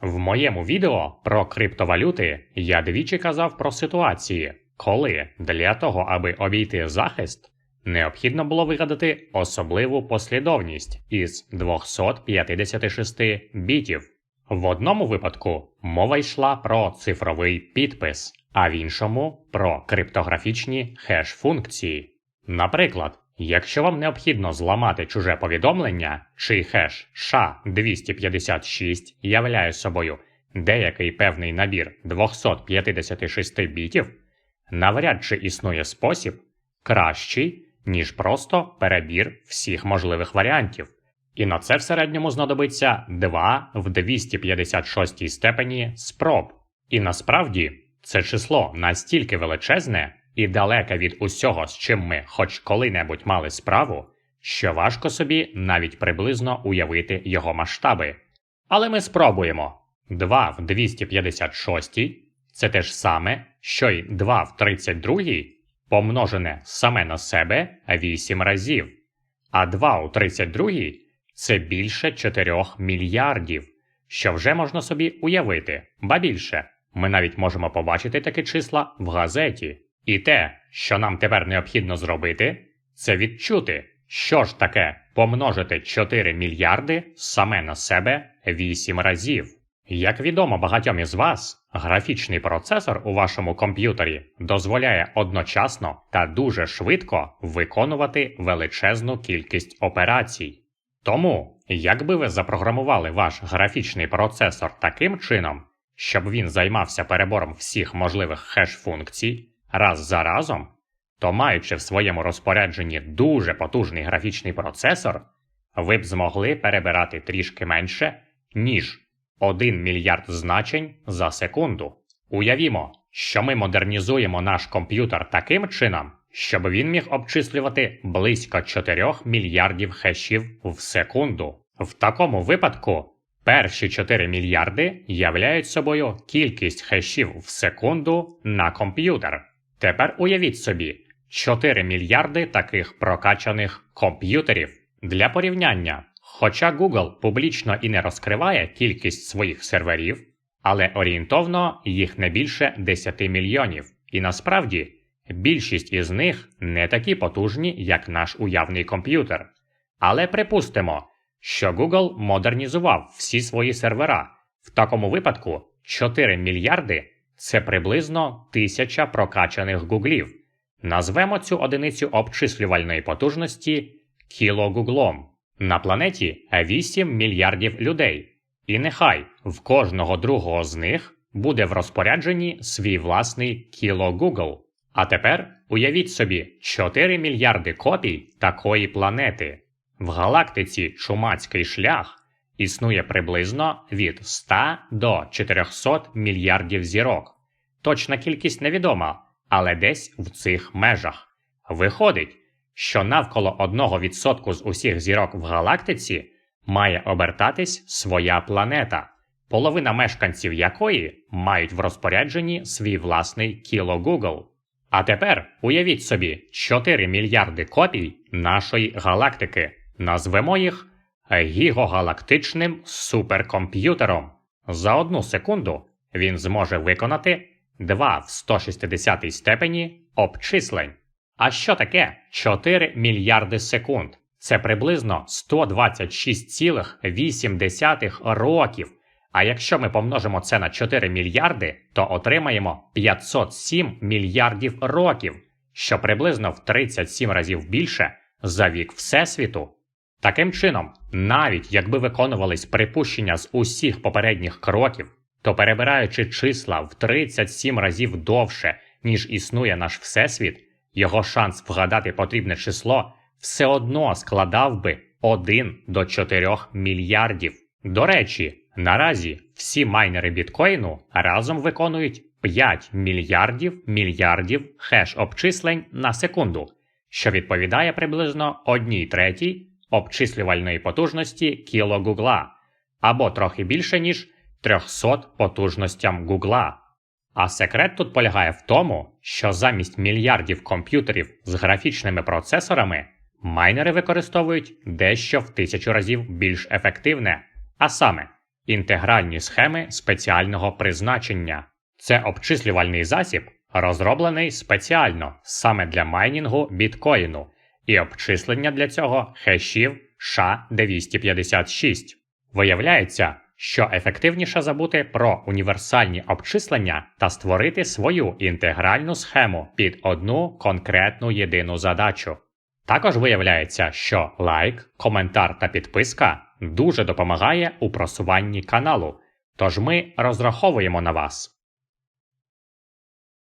В моєму відео про криптовалюти я двічі казав про ситуації, коли для того, аби обійти захист, необхідно було вигадати особливу послідовність із 256 бітів. В одному випадку мова йшла про цифровий підпис, а в іншому про криптографічні хеш-функції. Наприклад, якщо вам необхідно зламати чуже повідомлення, чий хеш SHA-256 являє собою деякий певний набір 256 бітів, навряд чи існує спосіб кращий, ніж просто перебір всіх можливих варіантів. І на це в середньому знадобиться 2 в 256 степені спроб. І насправді це число настільки величезне і далеке від усього, з чим ми хоч коли-небудь мали справу, що важко собі навіть приблизно уявити його масштаби. Але ми спробуємо. 2 в 256 це те ж саме, що й 2 в 32 помножене саме на себе 8 разів, а 2 у 32 це більше 4 мільярдів, що вже можна собі уявити, ба більше. Ми навіть можемо побачити такі числа в газеті. І те, що нам тепер необхідно зробити, це відчути, що ж таке помножити 4 мільярди саме на себе 8 разів. Як відомо багатьом із вас, графічний процесор у вашому комп'ютері дозволяє одночасно та дуже швидко виконувати величезну кількість операцій. Тому, якби ви запрограмували ваш графічний процесор таким чином, щоб він займався перебором всіх можливих хеш-функцій раз за разом, то маючи в своєму розпорядженні дуже потужний графічний процесор, ви б змогли перебирати трішки менше, ніж 1 мільярд значень за секунду. Уявімо, що ми модернізуємо наш комп'ютер таким чином, щоб він міг обчислювати близько 4 мільярдів хешів в секунду. В такому випадку перші 4 мільярди являють собою кількість хешів в секунду на комп'ютер. Тепер уявіть собі 4 мільярди таких прокачаних комп'ютерів. Для порівняння, хоча Google публічно і не розкриває кількість своїх серверів, але орієнтовно їх не більше 10 мільйонів. І насправді більшість із них не такі потужні, як наш уявний комп'ютер. Але припустимо, що Google модернізував всі свої сервера. В такому випадку 4 мільярди це приблизно тисяча прокачаних гуглів. Назвемо цю одиницю обчислювальної потужності кілогуглом. На планеті 8 мільярдів людей. І нехай в кожного другого з них буде в розпорядженні свій власний кілогугл. А тепер уявіть собі 4 мільярди копій такої планети. В галактиці Чумацький шлях існує приблизно від 100 до 400 мільярдів зірок. Точна кількість невідома, але десь в цих межах. Виходить, що навколо 1% з усіх зірок в галактиці має обертатись своя планета, половина мешканців якої мають в розпорядженні свій власний кілогугл. А тепер уявіть собі 4 мільярди копій нашої галактики. Назвемо їх гігогалактичним суперкомп'ютером. За одну секунду він зможе виконати 2 в 160 степені обчислень. А що таке 4 мільярди секунд? Це приблизно 126,8 років. А якщо ми помножимо це на 4 мільярди, то отримаємо 507 мільярдів років, що приблизно в 37 разів більше за вік Всесвіту. Таким чином, навіть якби виконувались припущення з усіх попередніх кроків, то перебираючи числа в 37 разів довше, ніж існує наш Всесвіт, його шанс вгадати потрібне число все одно складав би 1 до 4 мільярдів. До речі, наразі всі майнери біткоїну разом виконують 5 мільярдів мільярдів хеш обчислень на секунду, що відповідає приблизно 1 третій обчислювальної потужності кіло Гугла, або трохи більше, ніж 300 потужностям Гугла. А секрет тут полягає в тому, що замість мільярдів комп'ютерів з графічними процесорами майнери використовують дещо в тисячу разів більш ефективне, а саме інтегральні схеми спеціального призначення. Це обчислювальний засіб, розроблений спеціально саме для майнінгу біткоїну і обчислення для цього хешів SHA-256. Виявляється, що ефективніше забути про універсальні обчислення та створити свою інтегральну схему під одну конкретну єдину задачу. Також виявляється, що лайк, коментар та підписка дуже допомагає у просуванні каналу, тож ми розраховуємо на вас.